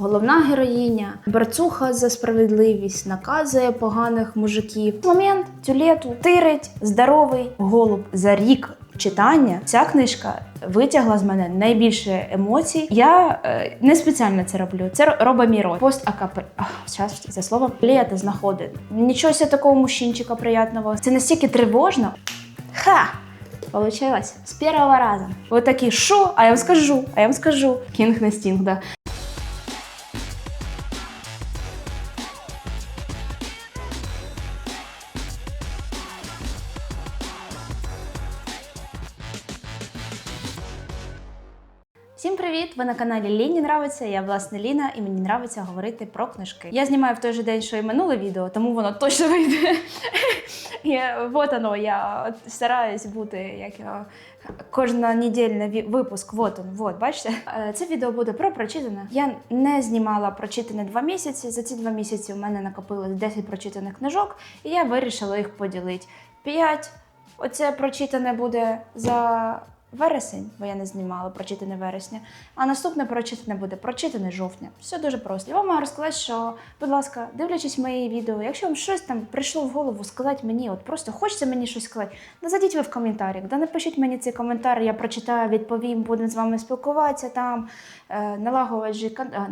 Головна героїня, борцуха за справедливість, наказує поганих мужиків. Момент тюлету тирить здоровий голуб за рік. Читання ця книжка витягла з мене найбільше емоцій. Я е, не спеціально це роблю. Це робить мій. Пост акапель. Зараз це слово літо знаходить. Нічого такого мужчинчика приятного. Це настільки тривожно. Ха! Получилось з першого разу. Ви такі, що? А я вам скажу, а я вам скажу. Кінг не стінг, да. Ви на каналі Ліні нравиться. Я власне Ліна, і мені нравиться говорити про книжки. Я знімаю в той же день, що і минуле відео, тому воно точно вийде. Вот оно, я стараюсь бути як я, кожна недільна випуск. Вот он, вот, бачите? Е, Це відео буде про прочитане. Я не знімала прочитане два місяці. За ці два місяці у мене накопилось 10 прочитаних книжок, і я вирішила їх поділити. 5 Оце прочитане буде за вересень, бо я не знімала прочитане вересня. А наступне прочитане буде прочитане жовтня. Все дуже просто. Я вам маю розказати, що, будь ласка, дивлячись мої відео, якщо вам щось там прийшло в голову сказати мені, от просто хочеться мені щось сказати, да зайдіть ви в коментарях, да напишіть мені цей коментар, я прочитаю, відповім, будемо з вами спілкуватися там, е, налагоджувати, кон- е.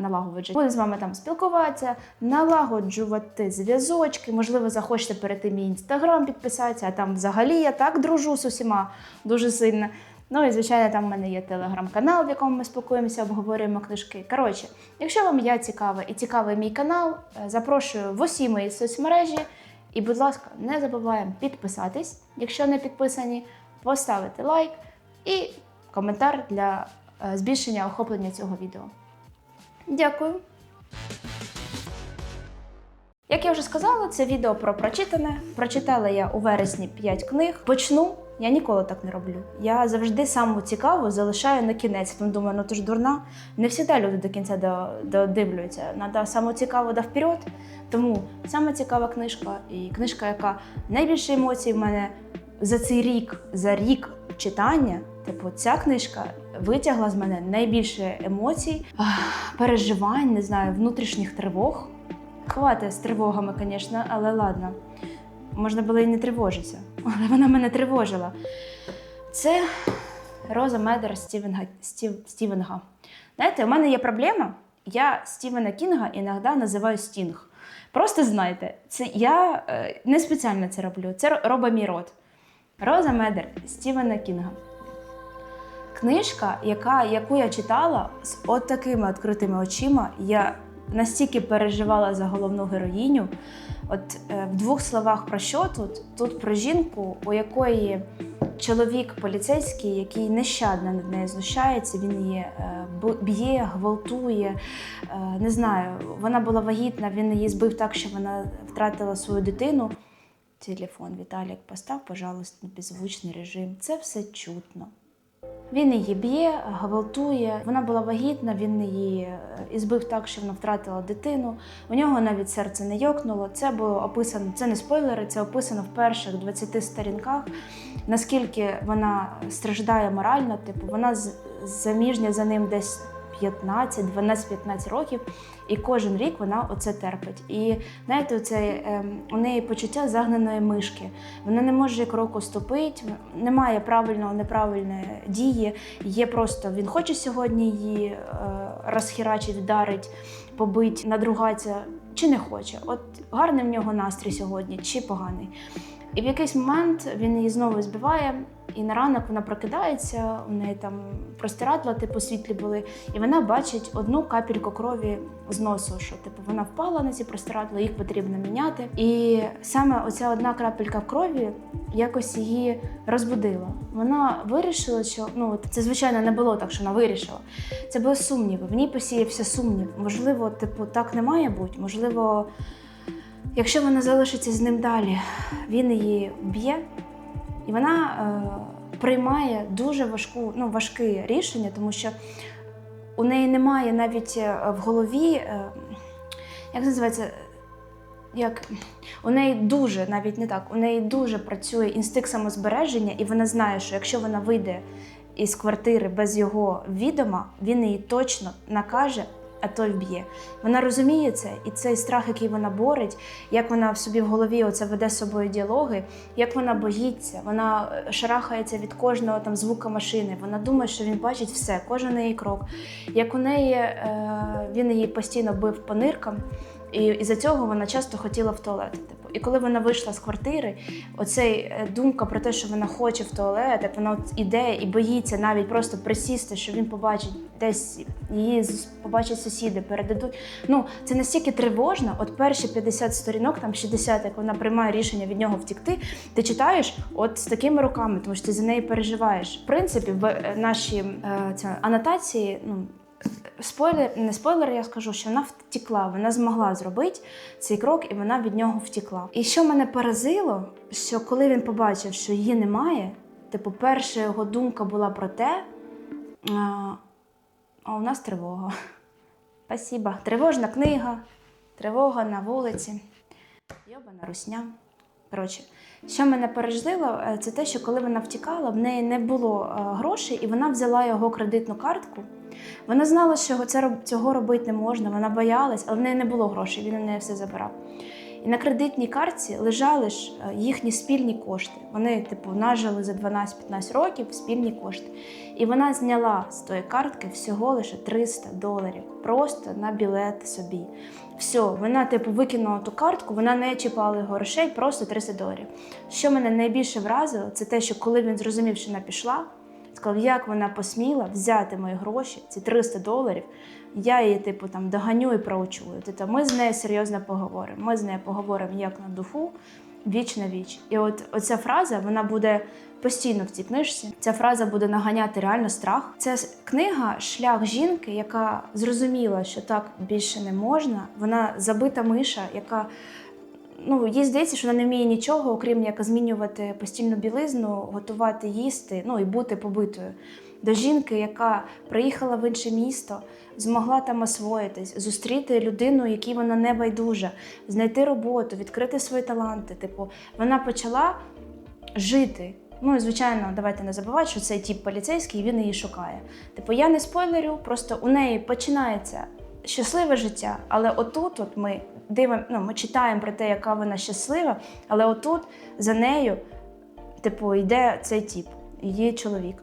Будемо з вами там спілкуватися, налагоджувати зв'язочки. Можливо, захочете перейти мій інстаграм підписатися, а там взагалі я так дружу з усіма дуже сильно. Ну і звичайно, там в мене є телеграм-канал, в якому ми спілкуємося, обговорюємо книжки. Коротше, якщо вам я цікава і цікавий мій канал, е, запрошую в усі мої соцмережі. І, будь ласка, не забуваємо підписатись, якщо не підписані, поставити лайк і коментар для е, збільшення охоплення цього відео. Дякую. Як я вже сказала, це відео про прочитане. Прочитала я у вересні 5 книг. Почну. Я ніколи так не роблю. Я завжди саму цікаву залишаю на кінець. Тому думаю, ну ти ж дурна. Не завжди люди до кінця до- додивлюються. Надо саму цікаву да вперед. Тому саме цікава книжка і книжка, яка найбільше емоцій в мене за цей рік, за рік читання. Типу, ця книжка витягла з мене найбільше емоцій, переживань, не знаю, внутрішніх тривог. Хватить з тривогами, звісно, але ладно. Можна було і не тривожитися, але вона мене тривожила. Це Роза Медер Стівенга. Стів, Стівенга. Знаєте, у мене є проблема. Я Стівена Кінга іноді називаю Стінг. Просто знайте, це я е, не спеціально це роблю. Це ро- робить мій рот. Роза Медер Стівена Кінга. Книжка, яка, яку я читала з от такими відкритими очима, я настільки переживала за головну героїню. От е, в двох словах про що тут? Тут про жінку, у якої чоловік поліцейський, який нещадно над нею знущається, він її е, б'є, гвалтує. Е, не знаю, вона була вагітна, він її збив так, що вона втратила свою дитину. Телефон Віталік постав, пожалуйста, на беззвучний режим. Це все чутно. Він її б'є, гвалтує. Вона була вагітна, він її е, збив так, що вона втратила дитину. У нього навіть серце не йокнуло. Це було описано, це не спойлери, це описано в перших 20 сторінках. Наскільки вона страждає морально, типу, вона заміжня за ним десь 15, 12-15 років, і кожен рік вона оце терпить. І знаєте, оце, ем, у неї почуття загнаної мишки. Вона не може кроку ступити, немає правильного, неправильної дії. Є просто він хоче сьогодні її е, розхерачить, вдарить, побить, надругатися, чи не хоче. От гарний в нього настрій сьогодні, чи поганий. І в якийсь момент він її знову збиває, і на ранок вона прокидається, у неї там простирадла, типу світлі були, і вона бачить одну капельку крові з носу, що типу вона впала на ці простирадла, їх потрібно міняти. І саме оця одна крапелька крові якось її розбудила. Вона вирішила, що ну це звичайно не було так, що вона вирішила. Це були сумніви. В ній посіявся сумнів. Можливо, типу, так не має бути. Можливо, якщо вона залишиться з ним далі, він її б'є, і вона е, приймає дуже важку, ну, важке рішення, тому що у неї немає навіть е, в голові, е, як це називається, як у неї дуже, навіть не так, у неї дуже працює інстинкт самозбереження, і вона знає, що якщо вона вийде із квартири без його відома, він її точно накаже а той вб'є. Вона розуміє це, і цей страх, який вона борить, як вона в собі в голові оце веде з собою діалоги, як вона боїться, вона е, шарахається від кожного там звука машини. Вона думає, що він бачить все, кожен її крок. Як у неї е, він її постійно бив по ниркам. І із-за цього вона часто хотіла в туалет. Типу. І коли вона вийшла з квартири, оцей е, думка про те, що вона хоче в туалет, як вона от іде і боїться навіть просто присісти, що він побачить десь її побачать сусіди, передадуть. Ну це настільки тривожно. От перші 50 сторінок, там 60, як вона приймає рішення від нього втікти, ти читаєш от з такими руками, тому що ти за неї переживаєш. В принципі, в е, нашій е, ця, анотації, ну. Спойлер, не спойлер, я скажу, що вона втекла, вона змогла зробити цей крок, і вона від нього втекла. І що мене поразило, що коли він побачив, що її немає, типу, перша його думка була про те, а у нас тривога. Спасибо. Тривожна книга, тривога на вулиці, йобана русня. Коротше, що мене пережили, е, це те, що коли вона втікала, в неї не було е, грошей, і вона взяла його кредитну картку. Вона знала, що цього робити не можна, вона боялась, але в неї не було грошей, він у неї все забирав. І на кредитній картці лежали ж е, їхні спільні кошти. Вони, типу, нажили за 12-15 років спільні кошти. І вона зняла з тої картки всього лише 300 доларів, просто на білет собі. Все, вона, типу, викинула ту картку, вона не чіпала його грошей, просто 300 доларів. Що мене найбільше вразило, це те, що коли він зрозумів, що вона пішла, сказав, як вона посміла взяти мої гроші, ці 300 доларів. Я її, типу, там доганю і проучую. Тобто ми з нею серйозно поговоримо. Ми з нею поговоримо як на духу, віч на віч. І от оця фраза вона буде постійно в. Ця фраза буде наганяти реально страх. Це книга Шлях жінки, яка зрозуміла, що так більше не можна. Вона забита миша, яка ну, їй здається, що вона не вміє нічого, окрім як змінювати постільну білизну, готувати їсти, ну і бути побитою. До жінки, яка приїхала в інше місто, змогла там освоїтись, зустріти людину, якій вона не байдужа, знайти роботу, відкрити свої таланти. Типу, вона почала жити. Ну і звичайно, давайте не забувати, що цей тип поліцейський він її шукає. Типу, я не спойлерю, просто у неї починається щасливе життя, але отут, от ми дивимо, ну, ми читаємо про те, яка вона щаслива, але отут за нею, типу, йде цей тип, її чоловік.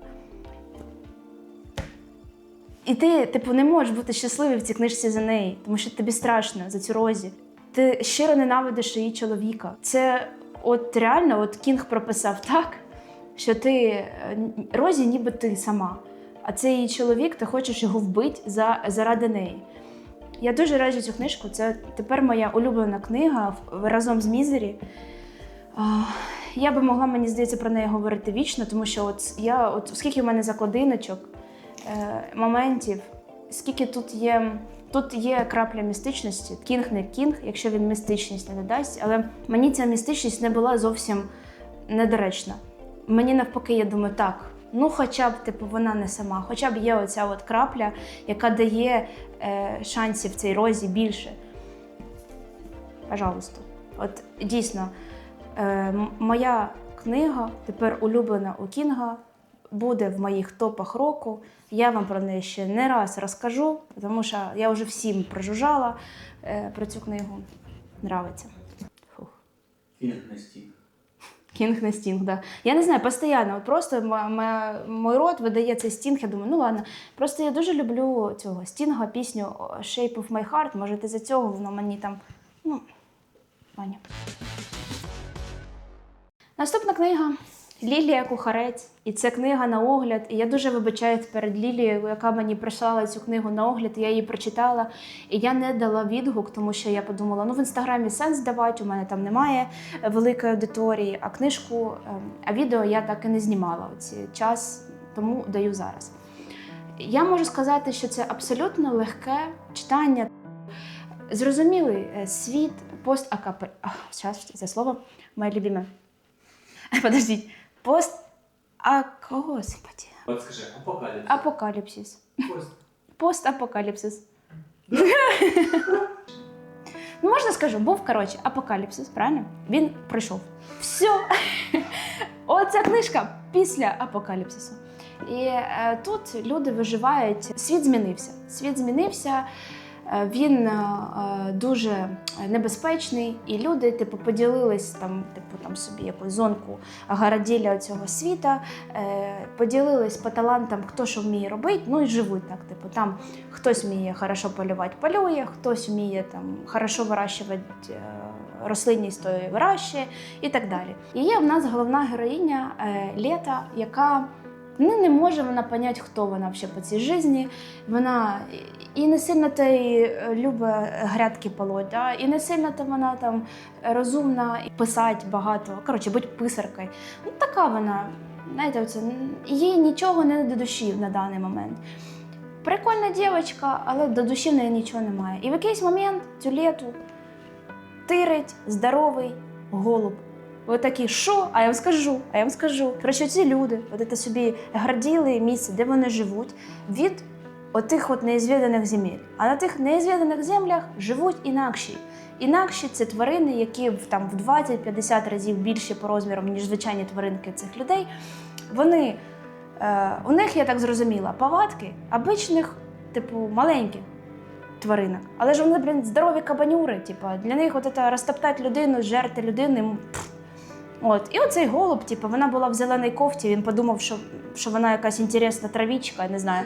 І ти, типу, не можеш бути щасливий в цій книжці за неї, тому що тобі страшно за цю розі. Ти щиро ненавидиш її чоловіка. Це от реально, от Кінг прописав так, що ти е, розі, ніби ти сама. А це її чоловік, ти хочеш його вбити за, заради неї. Я дуже раджу цю книжку. Це тепер моя улюблена книга разом з Мізері. Я би могла, мені здається, про неї говорити вічно, тому що от я, от скільки в мене закладиночок, е, моментів, скільки тут є. Тут є крапля містичності. Кінг не кінг, якщо він містичність не додасть, але мені ця містичність не була зовсім недоречна. Мені навпаки, я думаю, так, ну хоча б типу вона не сама, хоча б є оця от крапля, яка дає е, шансів цій розі більше. Пожалуйста. От дійсно, е, моя книга, тепер улюблена у Кінга, буде в моїх топах року. Я вам про неї ще не раз розкажу, тому що я вже всім прожужжала е, про цю книгу. Нравиться. Фух. Кінг на стіг. Кінг на стінг, да. Я не знаю, постійно. От просто м- м- мій рот видає цей стінг. Я думаю, ну ладно. Просто я дуже люблю цього стінга, пісню Shape of My Heart. Може, ти за цього воно мені там. Ну. Наступна книга Лілія Кухарець. І це книга на огляд. І я дуже вибачаюсь перед Лілією, яка мені прислала цю книгу на огляд. Я її прочитала, і я не дала відгук, тому що я подумала, ну в інстаграмі сенс давати, у мене там немає великої аудиторії, а книжку, ем, а відео я так і не знімала оці час, тому даю зараз. Я можу сказати, що це абсолютно легке читання. Зрозумілий е, світ постакапе... Зараз це слово моє любиме. Подождіть. Пост... А господи. От скажи, апокаліпсис. Апокаліпсис. Пост. Постапокаліпсис. ну, можна скажу, був коротше апокаліпсис, правильно? Він пройшов. Все. Оця книжка після апокаліпсису. І е, тут люди виживають. Світ змінився. Світ змінився. Е, Він е, е, дуже небезпечний, і люди, типу, поділились там, типу, там собі якусь зонку городілля цього світа, поділились по талантам, хто що вміє робити, ну і живуть так. Типу, там хтось вміє хорошо полювати, полює, хтось вміє там хорошо вирощувати рослинність, то і вирощує, і так далі. І є в нас головна героїня Лєта, яка ну, не може вона поняти, хто вона взагалі по цій житті. Вона і не сильно та й любить грядки полоть, да? і не сильно та вона там розумна і писати багато. Коротше, бути писаркою. Ну, така вона. Знаєте, оце, їй нічого не до душі на даний момент. Прикольна дівчинка, але до душі в неї нічого немає. І в якийсь момент цю літу тирить здоровий голуб. Ви такі, що? А я вам скажу, а я вам скажу. Коротше, ці люди, от собі граділи місце, де вони живуть, від отих от неізвіданих земель. А на тих неізвіданих землях живуть інакші. Інакші це тварини, які там в 20-50 разів більші по розмірам, ніж звичайні тваринки цих людей. Вони е, у них, я так зрозуміла, повадки обичних, типу, маленьких тваринок. Але ж вони, блін, здорові кабанюри. Типу, для них от це розтоптати людину, жерти людину. м, пф. От. І оцей голуб, типу, вона була в зеленій кофті, він подумав, що, що вона якась інтересна травічка, не знаю.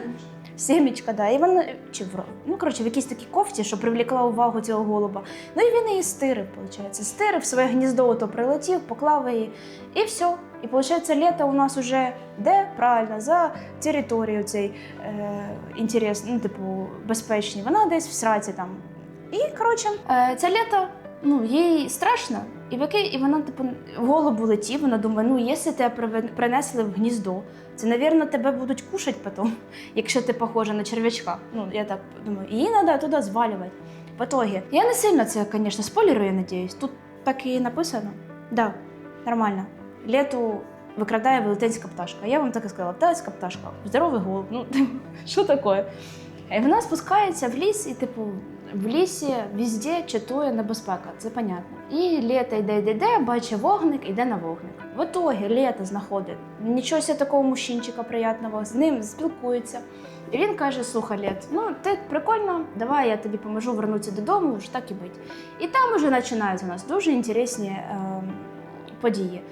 Сімічка, да. І вона, чи в, ну, коротше, в якійсь такій кофті, що привлекла увагу цього голуба. Ну і він її стирив, виходить. Стирив своє гніздо, ото прилетів, поклав її, і все. І виходить, літо у нас уже де? Правильно, за територією цей е, інтерес, ну, типу, безпечній. Вона десь в сраці там. І, коротше, е, це літо, ну, їй страшно. І, який, і вона, типу, в голову летів, вона думає, ну, якщо тебе принесли в гніздо, це, навірно, тебе будуть кушати потім, якщо ти похожа на черв'ячка. Ну, я так думаю, її треба туди звалювати. В. Я не сильно це, звісно, спойлерую, я надіюсь. Тут так і написано. Да, нормально. Лету викрадає велетенська пташка. Я вам так і сказала, велетенська пташка, здоровий голуб. Ну, що таке? І вона спускається в ліс, і, типу, в лісі везде чатує небезпека, це понятно. І літо йде, йде, йде, бачить вогник, іде на вогник. В итоге літо знаходить нічого такого мужчинчика приятного, з ним спілкується. І він каже: слухай, Лєт, ну ти прикольно, давай я тобі поможу вернутися додому, ж так і бить. І там уже починаються у нас дуже інтересні е, події.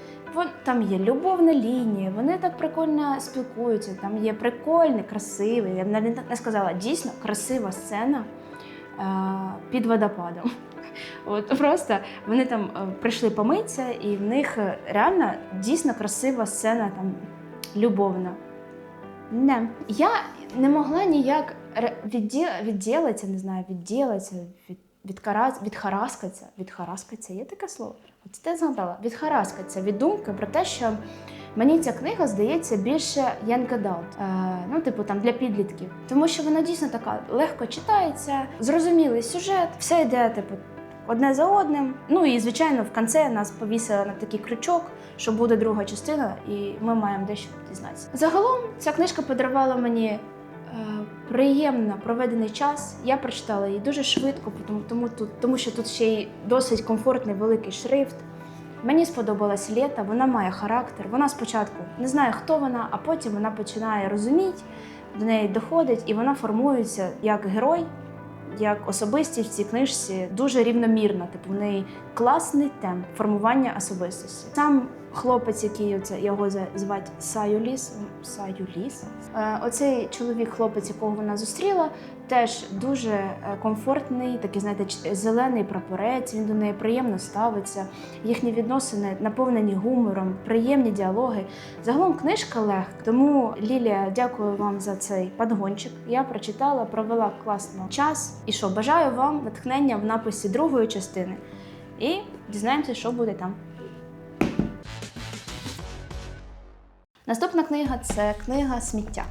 Там є любовна лінія, вони так прикольно спілкуються. Там є прикольний, красивий. Я б не сказала, дійсно красива сцена під водопадом. От просто вони там е, прийшли помитися, і в них е, реально дійсно красива сцена там любовна. Не. Я не могла ніяк відді- відділитися, не знаю, відділитися, від, відкараз, відхараскатися. Відхараскатися, є таке слово? От це згадала. Відхараскатися від думки про те, що мені ця книга здається більше young adult, е, ну, типу там для підлітків. Тому що вона дійсно така легко читається, зрозумілий сюжет, все йде, типу, одне за одним. Ну і звичайно, в кінці нас повісили на такий крючок, що буде друга частина, і ми маємо дещо дізнатися. Загалом ця книжка подарувала мені е, приємно проведений час. Я прочитала її дуже швидко, тому, тому, тому що тут ще й досить комфортний великий шрифт. Мені сподобалась літа, вона має характер. Вона спочатку не знає, хто вона, а потім вона починає розуміти, до неї доходить, і вона формується як герой, як особистість в цій книжці дуже рівномірна. Типу, в неї класний темп формування особистості. Сам хлопець, який оце, його звать Саюліс. Саюліс. Е, оцей чоловік, хлопець, якого вона зустріла, теж дуже е, комфортний, такий, знаєте, зелений прапорець. Він до неї приємно ставиться. Їхні відносини наповнені гумором, приємні діалоги. Загалом книжка легка. Тому Лілія, дякую вам за цей подгончик. Я прочитала, провела класно час. І що бажаю вам натхнення в написі другої частини. І дізнаємося, що буде там. Наступна книга це книга сміття.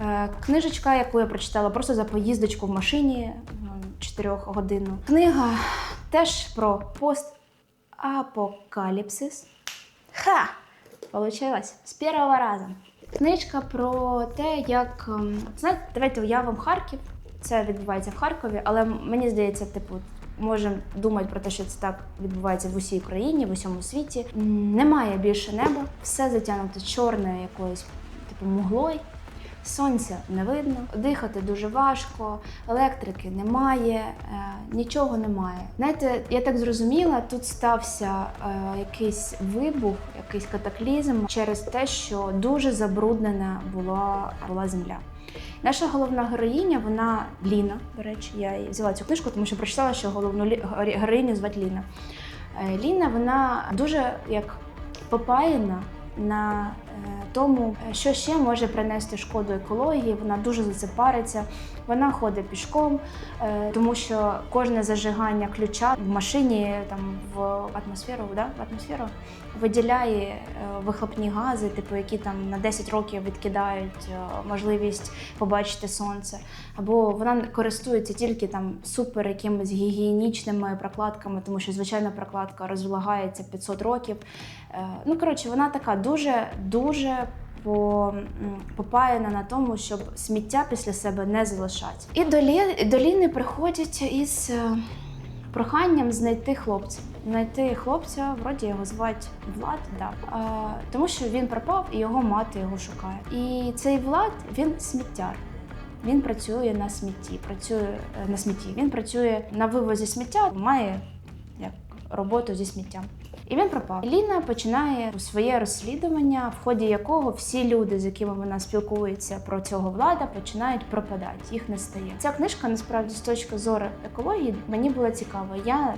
Е, Книжечка, яку я прочитала просто за поїздочку в машині 4 годинну. Книга теж про постапокаліпсис. Ха! Получилось з першого разу. Книжка про те, як ем, знаєте, давайте уявимо Харків. Це відбувається в Харкові, але мені здається, типу, можемо думати про те, що це так відбувається в усій країні, в усьому світі. Немає більше неба, все затягнуто чорною якоюсь типу муглою. Сонця не видно, дихати дуже важко, електрики немає, е, нічого немає. Знаєте, я так зрозуміла, тут стався е, якийсь вибух, якийсь катаклізм через те, що дуже забруднена була, була земля. Наша головна героїня, вона Ліна. До речі, я взяла цю книжку, тому що прочитала, що головну героїню звати Ліна. Е, Ліна, вона дуже як попаяна на тому, е, що ще може принести шкоду екології. Вона дуже за це париться. Вона ходить пішком, е, тому що кожне зажигання ключа в машині там в атмосферу, да? в атмосферу виділяє е, вихлопні гази, типу, які там на 10 років відкидають е, можливість побачити сонце. Або вона користується тільки там супер якимись гігієнічними прокладками, тому що звичайна прокладка розлагається 500 років. Ну коротше, вона така дуже дуже. По- Попаяна на тому, щоб сміття після себе не залишати. І до, Лі, до Ліни приходять із е, проханням знайти хлопця. Знайти хлопця, вроді його звати Влад, да. а, тому що він пропав і його мати його шукає. І цей Влад він сміттяр. Він працює на смітті, працює е, на смітті. Він працює на вивозі сміття, має як роботу зі сміттям. І він пропав. Ліна починає своє розслідування, в ході якого всі люди, з якими вона спілкується про цього влада, починають пропадати. Їх не стає. Ця книжка насправді з точки зору екології мені була цікава. Я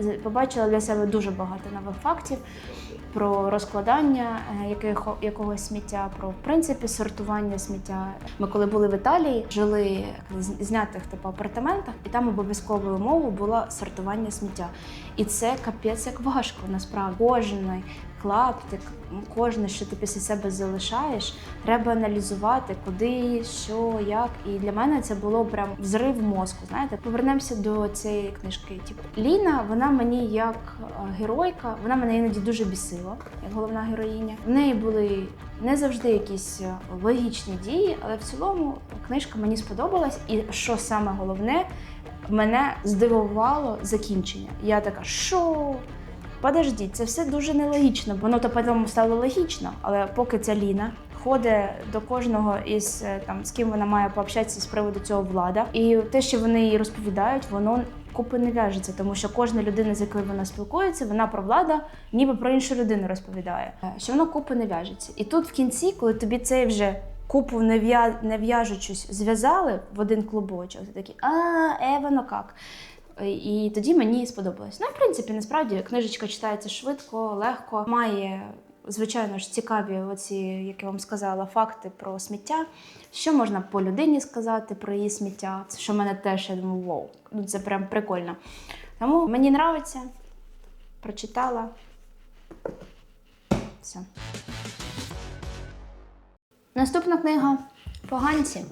е, побачила для себе дуже багато нових фактів про розкладання е, якого, якогось сміття, про в принципі сортування сміття. Ми коли були в Італії, жили в знятих типу апартаментах, і там обов'язковою умовою було сортування сміття. І це капець як важко насправді. Кожний клаптик, кожне, що ти після себе залишаєш, треба аналізувати, куди, що, як. І для мене це було прям взрив мозку. Знаєте, повернемося до цієї книжки. Типу, Ліна, вона мені як е, геройка, вона мене іноді дуже бісила, як головна героїня. В неї були не завжди якісь е, логічні дії, але в цілому книжка мені сподобалась. І що саме головне, мене здивувало закінчення. Я така, що? Подождіть, це все дуже нелогічно. Воно то потім стало логічно, але поки ця Ліна ходить до кожного із е, там з ким вона має пообщатися з приводу цього влада, і те, що вони їй розповідають, воно купи не в'яжеться, тому що кожна людина, з якою вона спілкується, вона про влада, ніби про іншу людину розповідає, Е, що воно купи не в'яжеться. І тут в кінці, коли тобі цей вже купу не в'яжучись зв'язали в один клубочок, ти такий, а, е, воно як. І тоді мені сподобалось. Ну, в принципі, насправді книжечка читається швидко, легко, має. Звичайно ж, цікаві оці, як я вам сказала, факти про сміття. Що можна по людині сказати про її сміття? Це що в мене теж я думаю, вау, ну це прям прикольно. Тому мені подобається, прочитала. Все. Наступна книга Поганці.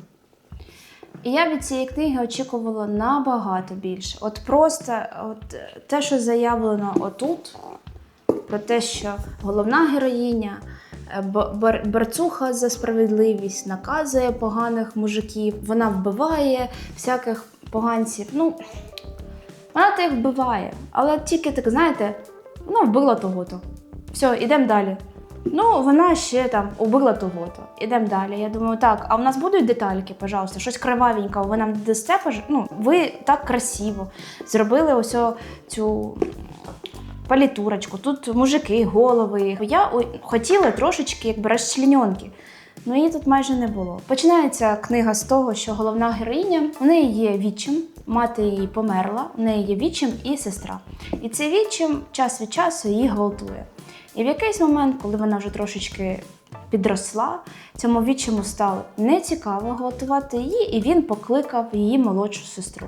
І я від цієї книги очікувала набагато більше. От просто от, е, те, що заявлено отут, про те, що головна героїня, е, борцуха за справедливість, наказує поганих мужиків, вона вбиває всяких поганців. Ну, вона їх вбиває, але тільки так, знаєте, вона вбила того-то. Все, ідемо далі. Ну, вона ще там убила того-то.Ідемо далі. Я думаю, так, а в нас будуть детальки, пожалуйста, щось кривавеньке, ви нам дасте, ну, ви так красиво зробили ось цю палітурочку, тут мужики, голови. Я хотіла трошечки якби розчленьонки. Ну її тут майже не було. Починається книга з того, що головна героїня у неї є відчим, мати її померла, у неї є відчим і сестра. І цей відчим час від часу її гвалтує. І в якийсь момент, коли вона вже трошечки підросла, цьому відчиму стало нецікаво гвалтувати її, і він покликав її молодшу сестру.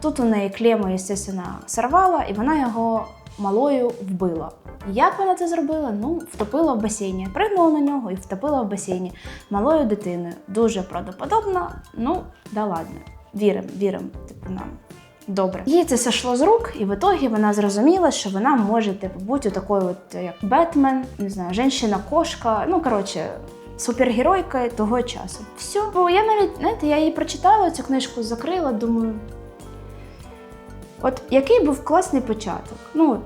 Тут у неї клему, звісно, сорвала, і вона його малою вбила. Як вона це зробила? Ну, втопила в басейні. Пригнула на нього і втопила в басейні малою дитиною. Дуже правдоподобно. Ну, да ладно. Віримо, віримо, типу нам. Добре. Їй це сошло з рук, і в ітогі вона зрозуміла, що вона може типу, бути такою, от, як Бетмен, не знаю, жінка-кошка. Ну, коротше, супергеройка того часу. Все. Бо я навіть, знаєте, я її прочитала, цю книжку закрила, думаю. От який був класний початок. Ну,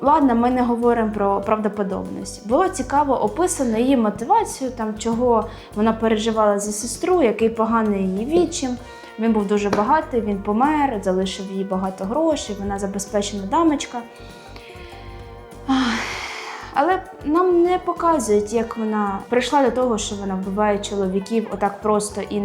ладно, ми не говоримо про правдоподобність. Було цікаво описано її мотивацію, там чого вона переживала за сестру, який поганий її відчим. Він був дуже багатий, він помер, залишив їй багато грошей, вона забезпечена дамочка. Але нам не показують, як вона прийшла до того, що вона вбиває чоловіків отак просто і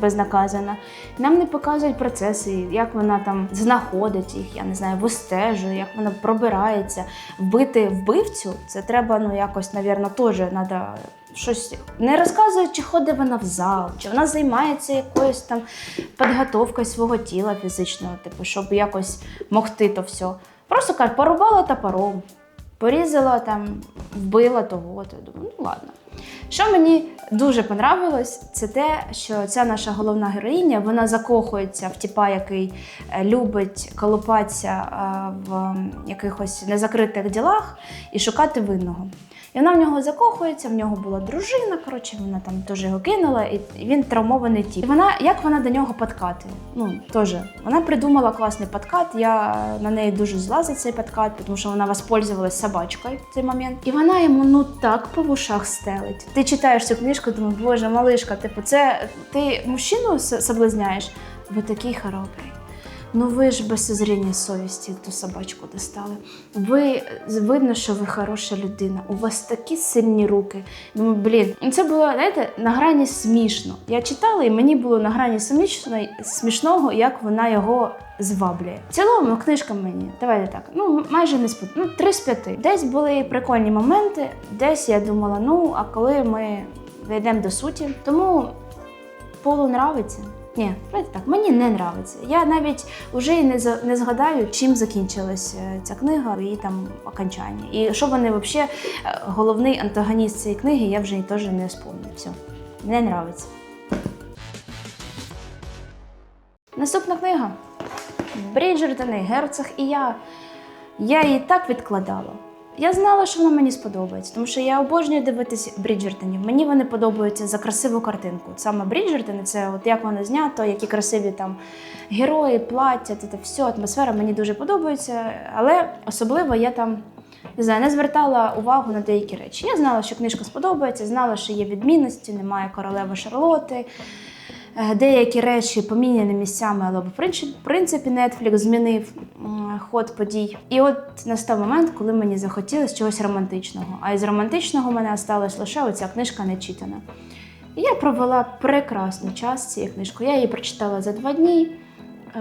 безнаказано. Нам не показують процеси, як вона там знаходить їх, я не знаю, вистежує, як вона пробирається. Вбити вбивцю це треба, ну якось, навірно, теж треба щось. Не розказують, чи ходить вона в зал, чи вона займається якоюсь там підготовкою свого тіла фізичного, типу, щоб якось могти то все. Просто кажуть, порубала топором, порізала там, вбила того. То думаю, ну ладно. Що мені дуже понравилось, це те, що ця наша головна героїня вона закохується в тіпа, який е, любить колупатися е, в якихось незакритих ділах і шукати винного. І вона в нього закохується, в нього була дружина, коротше, вона там теж його кинула, і він травмований тіп. І вона, як вона до нього подкатує? Ну, теж, вона придумала класний подкат. Я на неї дуже зла за цей подкат, тому що вона воспользовалась собачкою в цей момент. І вона йому ну так по вушах стелить. Ти читаєш цю книжку, думаєш, боже, малишка, типу, це ти мужчину соблазняєш? Ви такий хоробрий. Ну ви ж без зріння совісті ту собачку достали. Ви видно, що ви хороша людина. У вас такі сильні руки. Думаю, блін, ну це було знаєте, на грані смішно. Я читала, і мені було на грані смішно, смішного, як вона його зваблює. В цілому книжка мені, давайте так. Ну майже не спод... ну, три з п'яти. Десь були прикольні моменти, десь я думала, ну а коли ми дійдемо до суті, тому полу нравиться. Ні, так, мені не нравиться. Я навіть вже і не, не згадаю, чим закінчилась е, ця книга, її там окончання. І що вони взагалі, головний антагоніст цієї книги, я вже і теж не вспомню. Все, не нравиться. Наступна книга. Бріджертони, герцог і я. Я її так відкладала. Я знала, що вона мені сподобається, тому що я обожнюю дивитися Бріджертонів. Мені вони подобаються за красиву картинку. Саме Бріджертони, це от як воно знято, які красиві там герої, плаття, це все, атмосфера мені дуже подобається. Але особливо я там не знаю, не звертала увагу на деякі речі. Я знала, що книжка сподобається, знала, що є відмінності, немає королеви Шарлоти. Е, Деякі речі поміняні місцями, але в принципі- Netflix змінив ход подій. І от настав момент, коли мені захотілося чогось романтичного. А із романтичного в мене осталась лише оця книжка не читана. І я провела прекрасний час цією книжкою. Я її прочитала за два дні. Е,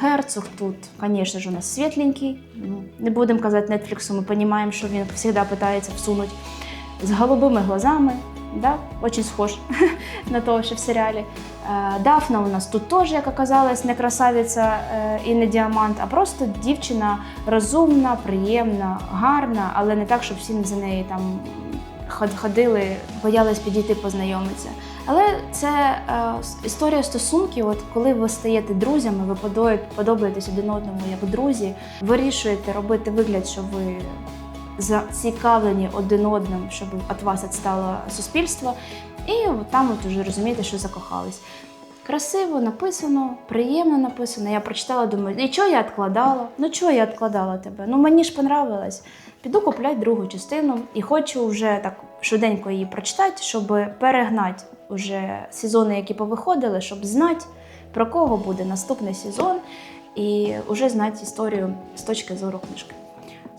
Герцог тут, звісно ж, у нас світленький. Ну, Не будемо казати Нетфліксу, ми розуміємо, що він завжди питається всунути з голубими глазами. Да? Очень схож на того, що в серіалі. Е, Дафна у нас тут теж, як оказалось, не красавиця і не діамант, а просто дівчина розумна, приємна, гарна, але не так, щоб всі за неї там ходили, боялись підійти познайомитися. Але це е, історія стосунків, от коли ви стаєте друзями, ви подобаєтесь один одному як друзі, вирішуєте робити вигляд, що ви зацікавлені один одним, щоб від вас відстало суспільство. І там от уже розумієте, що закохались. Красиво написано, приємно написано. Я прочитала, думаю, і чого я відкладала? Ну чого я відкладала тебе? Ну мені ж понравилось. Піду купляти другу частину і хочу вже так швиденько її прочитати, щоб перегнати вже сезони, які повиходили, щоб знати, про кого буде наступний сезон, і вже знати історію з точки зору книжки.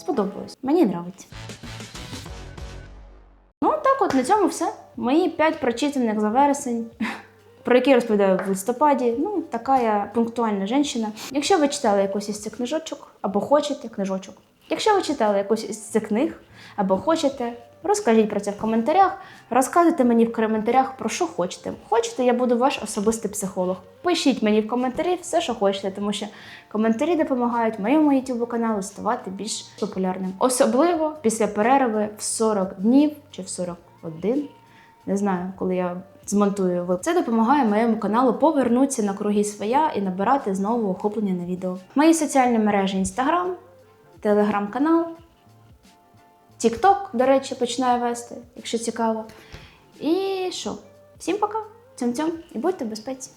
Сподобалось. Мені подобається. Ну, так от на цьому все. Мої п'ять прочитаних за вересень, про які розповідаю в листопаді. Ну, така я пунктуальна жінка. Якщо ви читали якусь із цих книжочок, або хочете книжочок. Якщо ви читали якусь із цих книг, або хочете, розкажіть про це в коментарях. Розказуйте мені в коментарях про що хочете. Хочете, я буду ваш особистий психолог. Пишіть мені в коментарі все, що хочете, тому що коментарі допомагають моєму youtube каналу ставати більш популярним. Особливо після перерви в 40 днів чи в 41. Не знаю, коли я змонтую ви. Це допомагає моєму каналу повернутися на круги своя і набирати знову охоплення на відео. Мої соціальні мережі Instagram, телеграм-канал, TikTok, до речі, починає вести, якщо цікаво. І що? Всім пока! Цьом-цьом і будьте в безпеці!